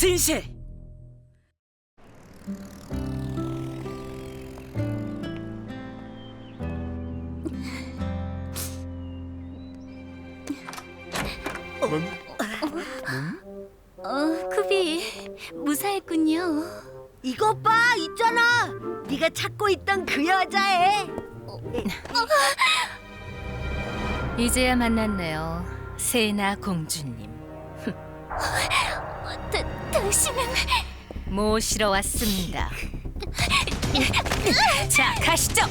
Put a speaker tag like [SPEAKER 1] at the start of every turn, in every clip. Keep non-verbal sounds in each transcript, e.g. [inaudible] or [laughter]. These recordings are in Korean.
[SPEAKER 1] 진실.
[SPEAKER 2] 어, 쿠비 무사했군요.
[SPEAKER 3] 이것 봐 있잖아 네가 찾고 있던 그 여자애
[SPEAKER 4] 이제야 만났네요. 세나 공주님. [laughs]
[SPEAKER 2] 다, 당신은
[SPEAKER 4] 모시러 왔습니다. [laughs] 자, 가시죠.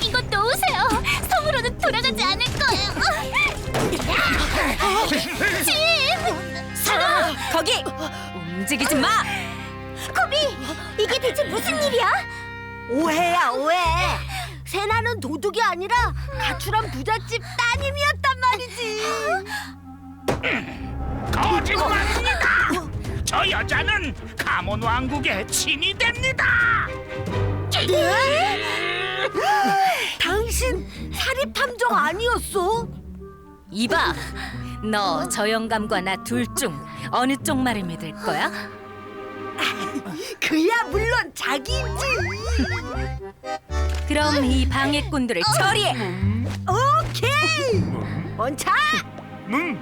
[SPEAKER 2] 이거 놓으세요. 섬으로는 돌아가지 않을 거예요. [laughs] 진!
[SPEAKER 4] 살아! 거기! 움직이지 마!
[SPEAKER 3] 코비 이게 대체 무슨 일이야? 오해야 오해 세나는 도둑이 아니라 가출한 부잣집 따님이었단 말이지
[SPEAKER 5] 거짓말입니다. 저 여자는 가몬 왕국의 친이 됩니다.
[SPEAKER 3] 당신 사립 탐정 아니었어?
[SPEAKER 4] 이봐! 너 저 영감과 나 둘 중 어느 쪽 말을 믿을 거야?
[SPEAKER 3] 그야 물론 자기지
[SPEAKER 4] 그럼 이 방해꾼들을 처리해!
[SPEAKER 3] 오케이 원차
[SPEAKER 5] 음,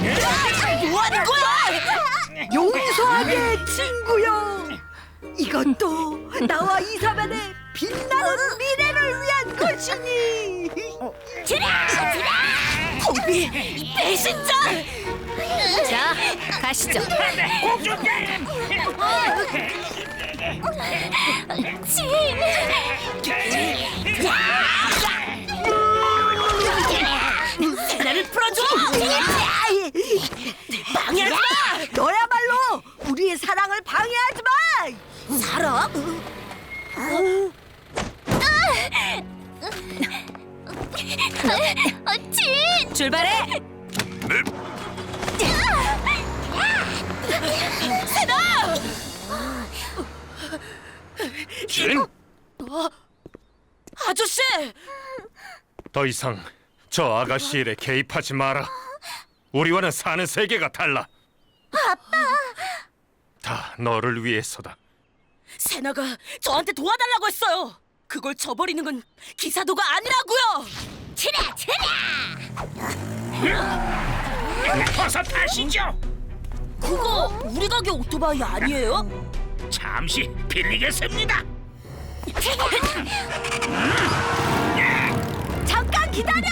[SPEAKER 3] 뭐하는 거야? 용서하게 친구요 이것도 나와 이사반의 빛나는 미래를 위한 것이니.
[SPEAKER 4] 자, 가시죠.
[SPEAKER 5] 공주
[SPEAKER 3] 방해하지 마 너야말로 우리의 사랑을 방해하지 마 사랑?
[SPEAKER 2] 어, 진!
[SPEAKER 4] 출발해!
[SPEAKER 5] 진,
[SPEAKER 1] 아저씨.
[SPEAKER 6] 더 이상 저 아가씨 일에 개입하지 마라. 우리와는 사는 세계가 달라. 아빠. 다 너를 위해서다.
[SPEAKER 1] 세나가 저한테 도와달라고 했어요. 그걸 저버리는 건 기사도가 아니라고요.
[SPEAKER 2] 치라, 치라!
[SPEAKER 5] 어서 타시죠.
[SPEAKER 1] 그거 우리 가게 오토바이 아니에요?
[SPEAKER 5] 잠시 빌리겠습니다. [laughs]
[SPEAKER 3] 기다려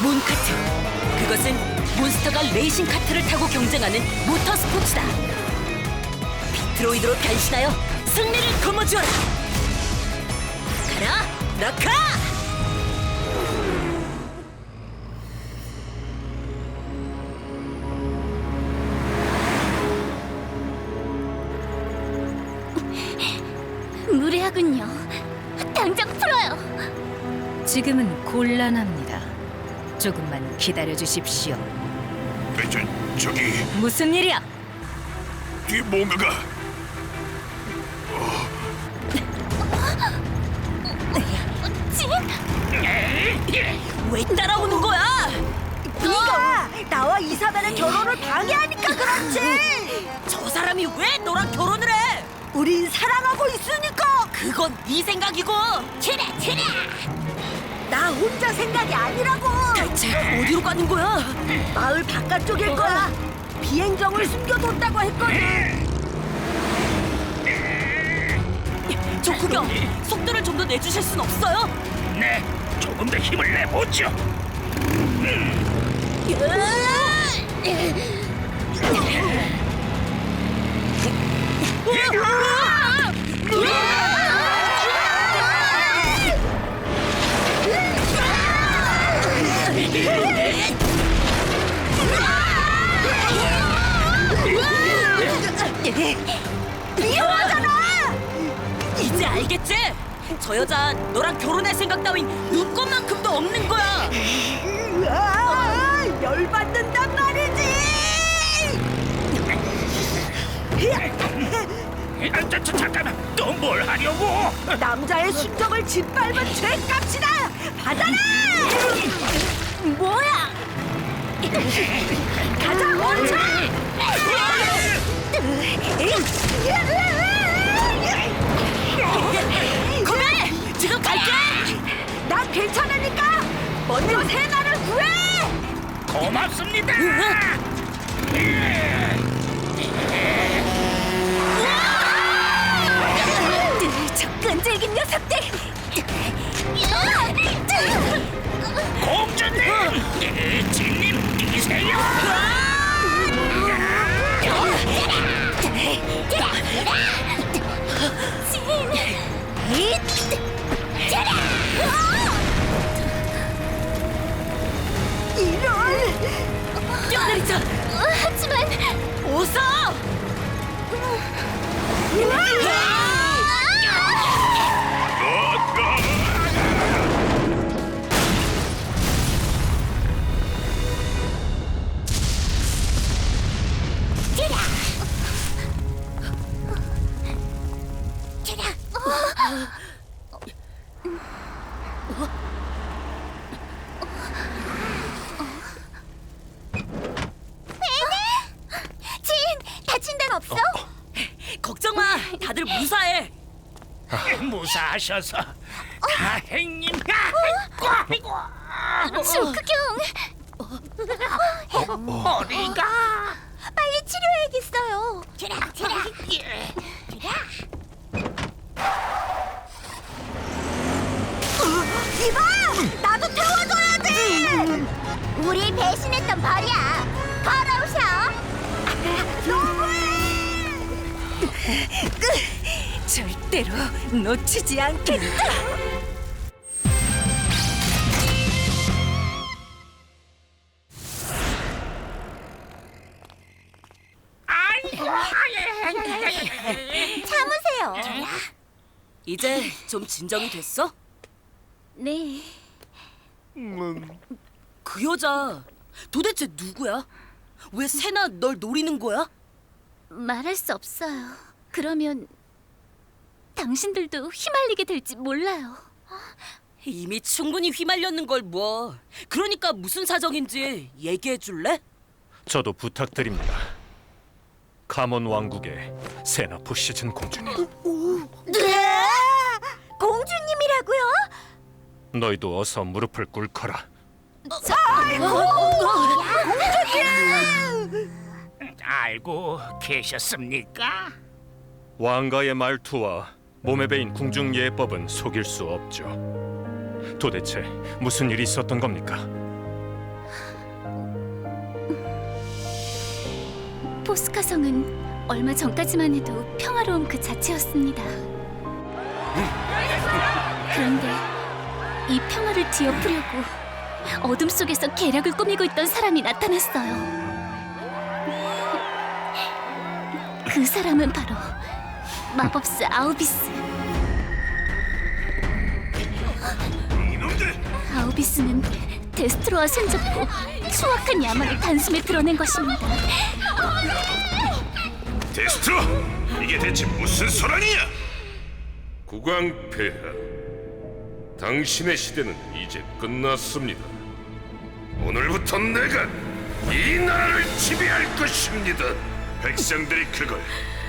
[SPEAKER 1] 몬카트. 그것은 몬스터가 레이싱 카트를 타고 경쟁하는 모터 스포츠다. 비트로이드로 변신하여 승리를 거머쥐어라. 가라, 라카!
[SPEAKER 2] 무례하군요. 당장 풀어요.
[SPEAKER 4] 지금은 곤란합니다. 조금만 기다려 주십시오.
[SPEAKER 5] 저, 저기
[SPEAKER 4] 무슨 일이야?
[SPEAKER 5] 뒤 뭔가가
[SPEAKER 2] 진!
[SPEAKER 1] 왜 따라오는 거야?
[SPEAKER 3] 네가 나와 이사반의 결혼을 방해하니까 그렇지
[SPEAKER 1] 저 사람이 왜 너랑 결혼을 해?
[SPEAKER 3] 우린 사랑하고 있으니까
[SPEAKER 1] 그건 네 생각이고.
[SPEAKER 2] 치라, 치라!
[SPEAKER 3] 나 혼자 생각이 아니라고
[SPEAKER 1] 대체 어디로 가는 거야?
[SPEAKER 3] 마을 바깥쪽일 거야 비행정을 숨겨뒀다고 했거든
[SPEAKER 1] 저 구경 속도를 좀 더 내주실 순 없어요?
[SPEAKER 5] 네, 조금 더 힘을 내보죠.
[SPEAKER 3] 위험하잖아
[SPEAKER 1] 이제 알겠지? 저 여자 너랑 결혼할 생각 따윈 눈꽃만큼도 없는 거야.
[SPEAKER 3] 열받는단 말이지
[SPEAKER 5] 아, 저, 저, 잠깐만, 또 뭘? 하려고?
[SPEAKER 3] 남자의 순정을 짓밟은 죄값이다. 받아라.
[SPEAKER 2] 뭐야?
[SPEAKER 3] 가자 멈춰.
[SPEAKER 1] 그래! 지금 갈게!
[SPEAKER 3] 난 괜찮으니까 먼저 세나를 구해.
[SPEAKER 5] 고맙습니다.
[SPEAKER 2] 저 끈질긴 녀석들!
[SPEAKER 5] 공주님, 진님 이세요.
[SPEAKER 3] 이런.
[SPEAKER 1] 뛰어내리자!
[SPEAKER 2] 하지만
[SPEAKER 1] 어서! 다들 무사해!
[SPEAKER 5] 무사하셔서 다행님. 아이고, 아이고.
[SPEAKER 2] 조크경
[SPEAKER 5] 머리가.
[SPEAKER 2] 빨리 치료해야겠어요. 지라
[SPEAKER 5] 예.
[SPEAKER 3] 절대로 놓치지 않겠다.
[SPEAKER 2] 참으세요.
[SPEAKER 1] 이제 좀 진정이 됐어?
[SPEAKER 2] 네.
[SPEAKER 1] 그 여자 도대체 누구야? 왜 세나 널 노리는 거야?
[SPEAKER 2] 말할 수 없어요. 그러면 당신들도 휘말리게 될지 몰라요.
[SPEAKER 1] 이미 충분히 휘말렸는 걸 뭐. 그러니까 무슨 사정인지 얘기해 줄래?
[SPEAKER 6] 저도 부탁드립니다. 카몬 왕국의 세나 부시즌 공주님.
[SPEAKER 2] 네? 공주님이라고요?
[SPEAKER 6] 너희도 어서 무릎을 꿇거라.
[SPEAKER 5] 알고 계셨습니까?
[SPEAKER 6] 왕가의 말투와 몸에 배인 궁중 예법은 속일 수 없죠. 도대체 무슨 일이 있었던 겁니까?
[SPEAKER 2] 포스카성은 얼마 전까지만 해도 평화로움 그 자체였습니다. 그런데 이 평화를 뒤엎으려고 어둠 속에서 계략을 꾸미고 있던 사람이 나타났어요. 그 사람은 바로 마법사 아우비스.
[SPEAKER 5] 이놈들!
[SPEAKER 2] 아우비스는 데스트로와 손잡고 수악한 야망을 단숨에 드러낸 것입니다.
[SPEAKER 5] 데스트로! 이게 대체 무슨 소란이야?
[SPEAKER 7] 국왕폐하, 당신의 시대는 이제 끝났습니다.
[SPEAKER 5] 오늘부터 내가 이 나라를 지배할 것입니다. 백성들이 그걸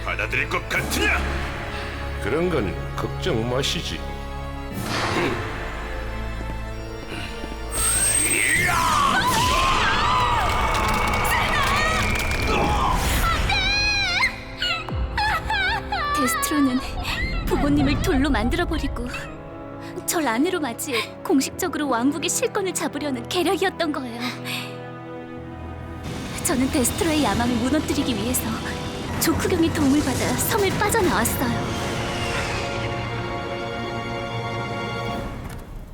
[SPEAKER 5] 받아들일 것 같으냐?
[SPEAKER 7] 그런 건 걱정 마시지.
[SPEAKER 2] 데스트로는 부모님을 돌로 만들어버리고 절 아내로 맞이해 공식적으로 왕국의 실권을 잡으려는 계략이었던 거예요. 저는 데스트로의 야망을 무너뜨리기 위해서 조크경의 도움을 받아 섬을 빠져나왔어요.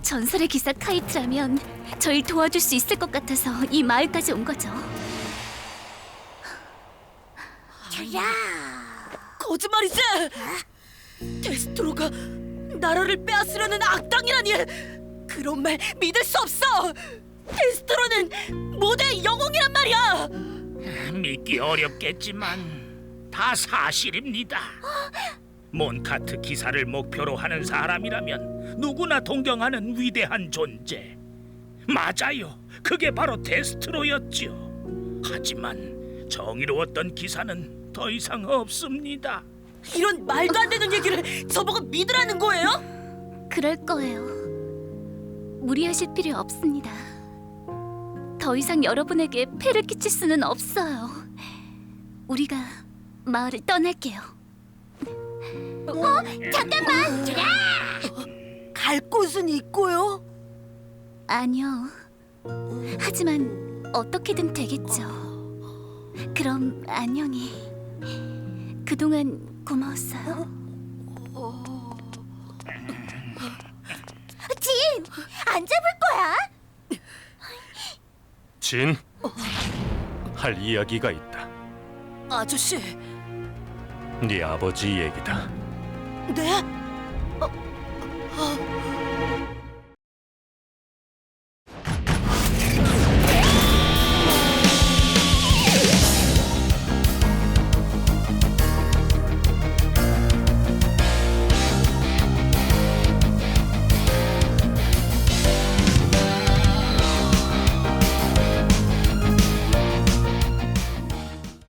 [SPEAKER 2] 전설의 기사 카이트라면 저를 도와줄 수 있을 것 같아서 이 마을까지 온 거죠.
[SPEAKER 1] 거짓말이지! 데스트로가 나라를 빼앗으려는 악당이라니! 그런 말 믿을 수 없어! 데스트로는 모대의 영웅이란 말이야!
[SPEAKER 5] 믿기 어렵겠지만 다 사실입니다. 몬카트 기사를 목표로 하는 사람이라면 누구나 동경하는 위대한 존재. 맞아요. 그게 바로 데스트로였지요. 하지만 정의로웠던 기사는 더 이상 없습니다.
[SPEAKER 1] 이런 말도 안 되는 얘기를 저보고 믿으라는 거예요?
[SPEAKER 2] 그럴 거예요. 무리하실 필요 없습니다. 더 이상 여러분에게 폐를 끼칠 수는 없어요. 우리가 마을을 떠날게요. 어, 잠깐만.
[SPEAKER 3] 갈 곳은 있고요.
[SPEAKER 2] 아니요. 하지만 어떻게든 되겠죠. 그럼 안녕히. 그동안 고마웠어요. 진, 안 잡을 거야?
[SPEAKER 6] 진, 할 이야기가 있다.
[SPEAKER 1] 아저씨,
[SPEAKER 6] 네 아버지 얘기다.
[SPEAKER 1] 네?